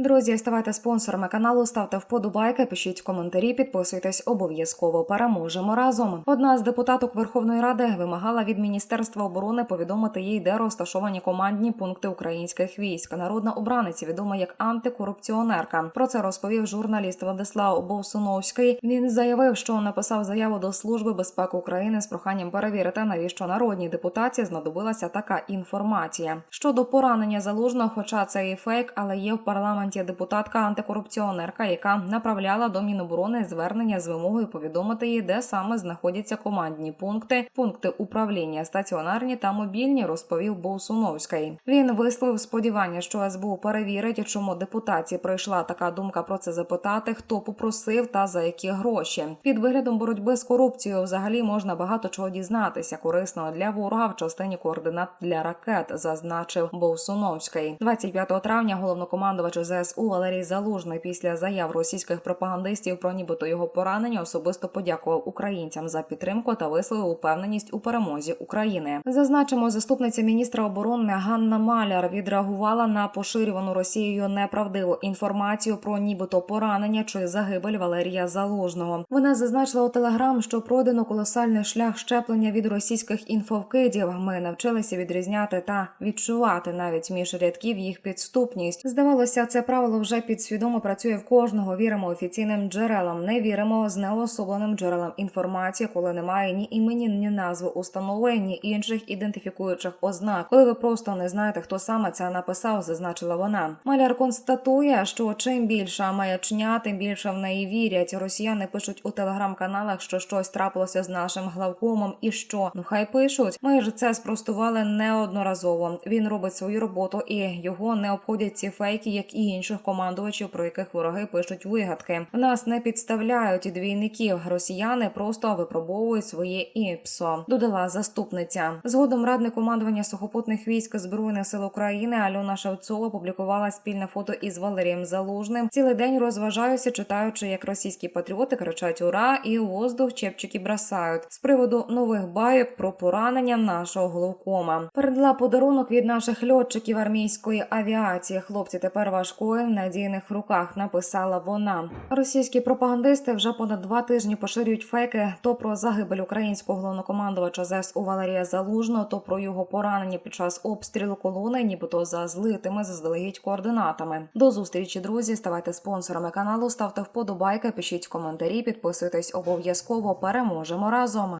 Друзі, ставайте спонсорами каналу, ставте вподобайки, пишіть коментарі, підписуйтесь обов'язково. Переможемо разом. Одна з депутаток Верховної Ради вимагала від Міністерства оборони повідомити їй, де розташовані командні пункти українських військ. Народна обраниця відома як антикорупціонерка. Про це розповів журналіст Владислав Бовсуновський. Він заявив, що написав заяву до Служби безпеки України з проханням перевірити, навіщо народній депутації знадобилася така інформація щодо поранення залужного, хоча це і фейк, але є в парламенті депутатка антикорупціонерка, яка направляла до Міноборони звернення з вимогою повідомити їй, де саме знаходяться командні пункти, пункти управління, стаціонарні та мобільні, розповів Бовсуновський. Він висловив сподівання, що СБУ перевірить, чому депутації прийшла така думка про це запитати, хто попросив та за які гроші. Під виглядом боротьби з корупцією взагалі можна багато чого дізнатися корисного для ворога в частині координат для ракет, зазначив Бовсуновський. 25 травня головнокомандувач ЗСУ Валерій Залужний після заяв російських пропагандистів про нібито його поранення особисто подякував українцям за підтримку та висловив упевненість у перемозі України. Зазначимо, заступниця міністра оборони Ганна Маляр відреагувала на поширювану Росією неправдиву інформацію про нібито поранення чи загибель Валерія Залужного. Вона зазначила у телеграм, що пройдено колосальний шлях щеплення від російських інфовкидів. Ми навчилися відрізняти та відчувати навіть між рядків їх підступність. Здавалося, це правило вже підсвідомо працює в кожного. Віримо офіційним джерелам, не віримо знеособленим джерелам інформації, коли немає ні імені, ні назви установи, ні інших ідентифікуючих ознак. Коли ви просто не знаєте, хто саме це написав, зазначила вона. Маляр констатує, що чим більша маячня, тим більше в неї вірять. Росіяни пишуть у телеграм-каналах, що щось трапилося з нашим главкомом, і що ну хай пишуть. Ми ж це спростували неодноразово. Він робить свою роботу, і його не обходять ці фейки, як і інших командувачів, про яких вороги пишуть вигадки. Нас не підставляють двійників. Росіяни просто випробовують своє іпсо. Додала заступниця. Згодом радник командування сухопутних військ збройних сил України Альона Шевцова публікувала спільне фото із Валерієм Залужним. Цілий день розважаюся, читаючи, як російські патріоти кричать ура і воздух чепчики бросають з приводу нових байок про поранення нашого головкома. Передала подарунок від наших льотчиків армійської авіації. Хлопці тепер важкої в надійних руках. Написала вона. Російські пропагандисти вже понад два тижні поширюють фейки то про загибель українського головнокомандувача ЗСУ Валерія Залужного, то про його поранення під час обстрілу колони, нібито за злитими заздалегідь координатами. До зустрічі, друзі. Ставайте спонсорами каналу, ставте вподобайки, пишіть коментарі, підписуйтесь обов'язково. Переможемо разом.